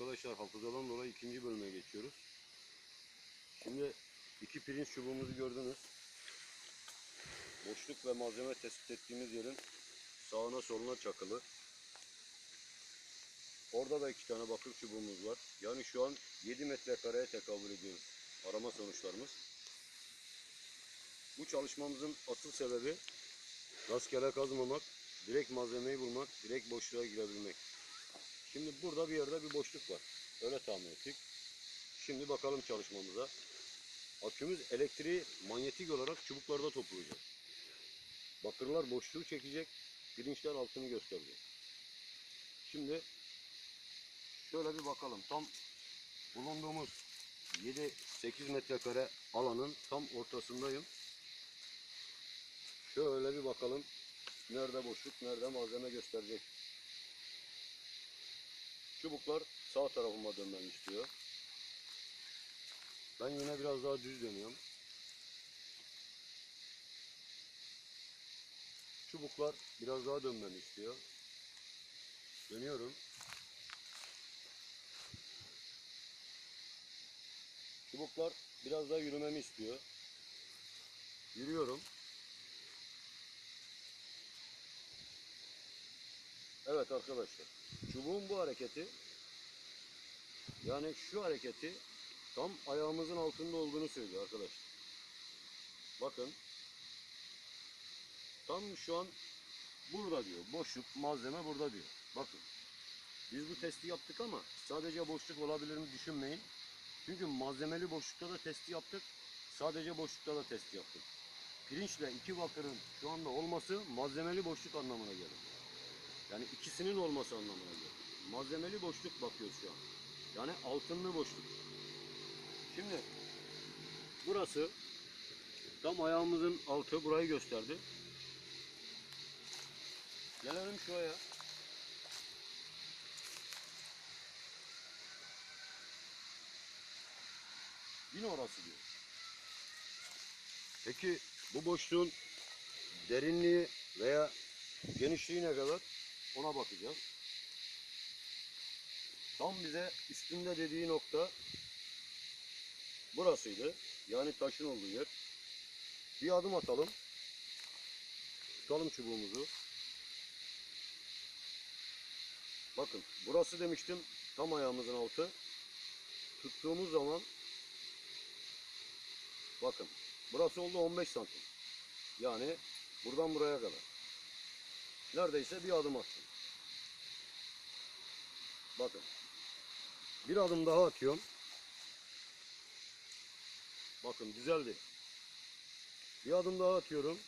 Arkadaşlar hafızadan dolayı ikinci bölüme geçiyoruz. Şimdi iki pirinç çubuğumuzu gördünüz. Boşluk ve malzeme tespit ettiğimiz yerin sağına soluna çakılı. Orada da iki tane bakır çubuğumuz var. Yani şu an 7 metrekareye tekabül ediyoruz. Arama sonuçlarımız. Bu çalışmamızın asıl sebebi rastgele kazmamak, direkt malzemeyi bulmak, direkt boşluğa girebilmek. Şimdi burada bir yerde bir boşluk var. Öyle tahmin ettik. Şimdi bakalım çalışmamıza. Akümüz elektriği manyetik olarak çubuklarda toplayacak. Bakırlar boşluğu çekecek, pirinçler altını gösterecek. Şimdi şöyle bir bakalım. Tam bulunduğumuz 7-8 metrekare alanın tam ortasındayım. Şöyle bir bakalım. Nerede boşluk, nerede malzeme gösterecek. Çubuklar sağ tarafıma dönmemi istiyor. Ben yine biraz daha düz dönüyorum. Çubuklar biraz daha dönmemi istiyor. Dönüyorum. Çubuklar biraz daha yürümemi istiyor. Yürüyorum. Evet arkadaşlar. Çubuğun bu hareketi yani şu hareketi tam ayağımızın altında olduğunu söylüyor arkadaşlar. Bakın. Tam şu an burada diyor. Boşluk malzeme burada diyor. Bakın. Biz bu testi yaptık ama sadece boşluk olabilir düşünmeyin. Çünkü malzemeli boşlukta da testi yaptık. Sadece boşlukta da testi yaptık. Pirinçle iki bakırın şu anda olması malzemeli boşluk anlamına gelir. Yani ikisinin olması anlamına gelir. Malzemeli boşluk bakıyoruz şu an. Yani altınlı boşluk. Şimdi burası tam ayağımızın altı burayı gösterdi. Gelelim şuraya. Yine orası diyor. Peki bu boşluğun derinliği veya genişliği ne kadar? Ona bakacağız. Tam bize üstünde dediği nokta burasıydı. Yani taşın olduğu yer. Bir adım atalım. Tutalım çubuğumuzu. Bakın burası demiştim tam ayağımızın altı. Tuttuğumuz zaman bakın burası oldu 15 santim. Yani buradan buraya kadar. Neredeyse bir adım attım. Bakın. Bir adım daha atıyorum. Bakın düzeldi. Bir adım daha atıyorum.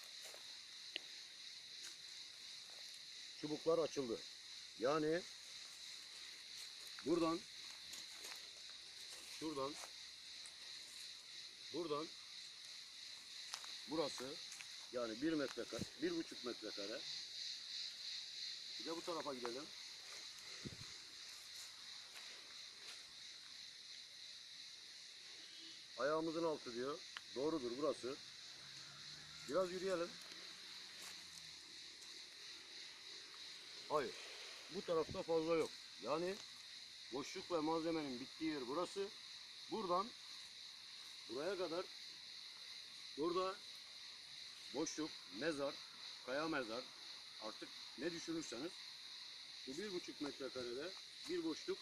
Çubuklar açıldı. Yani buradan şuradan buradan burası yani bir metrekare, bir buçuk metrekare bir de bu tarafa gidelim. Ayağımızın altı diyor. Doğrudur burası. Biraz yürüyelim. Hayır. Bu tarafta fazla yok. Yani boşluk ve malzemenin bittiği yer burası. Buradan buraya kadar burada boşluk, mezar, kaya mezar artık ne düşünürseniz bu bir buçuk metrekarede bir boşluk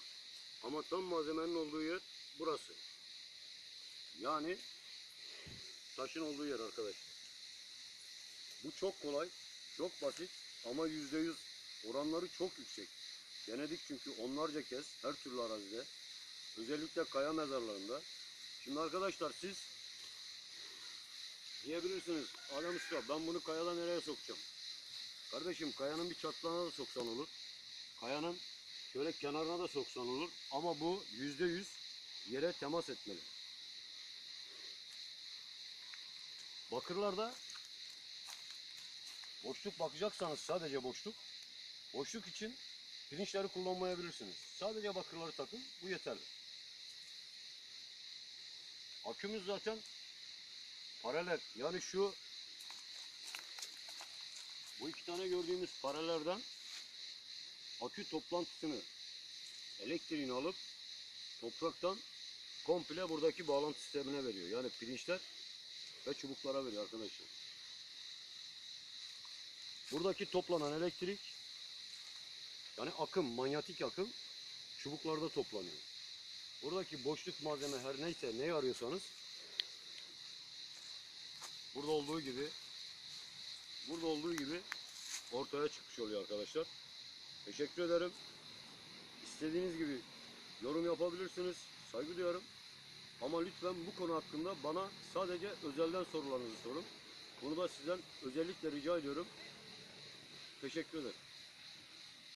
ama tam malzemenin olduğu yer burası. Yani taşın olduğu yer arkadaşlar. Bu çok kolay, çok basit ama yüzde yüz oranları çok yüksek. Denedik çünkü onlarca kez her türlü arazide. Özellikle kaya mezarlarında. Şimdi arkadaşlar siz diyebilirsiniz Adem Usta ben bunu kayadan nereye sokacağım? Kardeşim kayanın bir çatlağına da soksan olur. Kayanın şöyle kenarına da soksan olur. Ama bu yüzde yüz yere temas etmeli. Bakırlarda boşluk bakacaksanız sadece boşluk. Boşluk için pirinçleri kullanmayabilirsiniz. Sadece bakırları takın. Bu yeterli. Akümüz zaten paralel. Yani şu bu iki tane gördüğümüz paralelden akü toplantısını elektriğini alıp topraktan komple buradaki bağlantı sistemine veriyor. Yani pirinçler ve çubuklara veriyor arkadaşlar. Buradaki toplanan elektrik yani akım, manyetik akım çubuklarda toplanıyor. Buradaki boşluk malzeme her neyse neyi arıyorsanız burada olduğu gibi burada olduğu gibi ortaya çıkmış oluyor arkadaşlar. Teşekkür ederim. İstediğiniz gibi yorum yapabilirsiniz. Saygı duyarım. Ama lütfen bu konu hakkında bana sadece özelden sorularınızı sorun. Bunu da sizden özellikle rica ediyorum. Teşekkür ederim.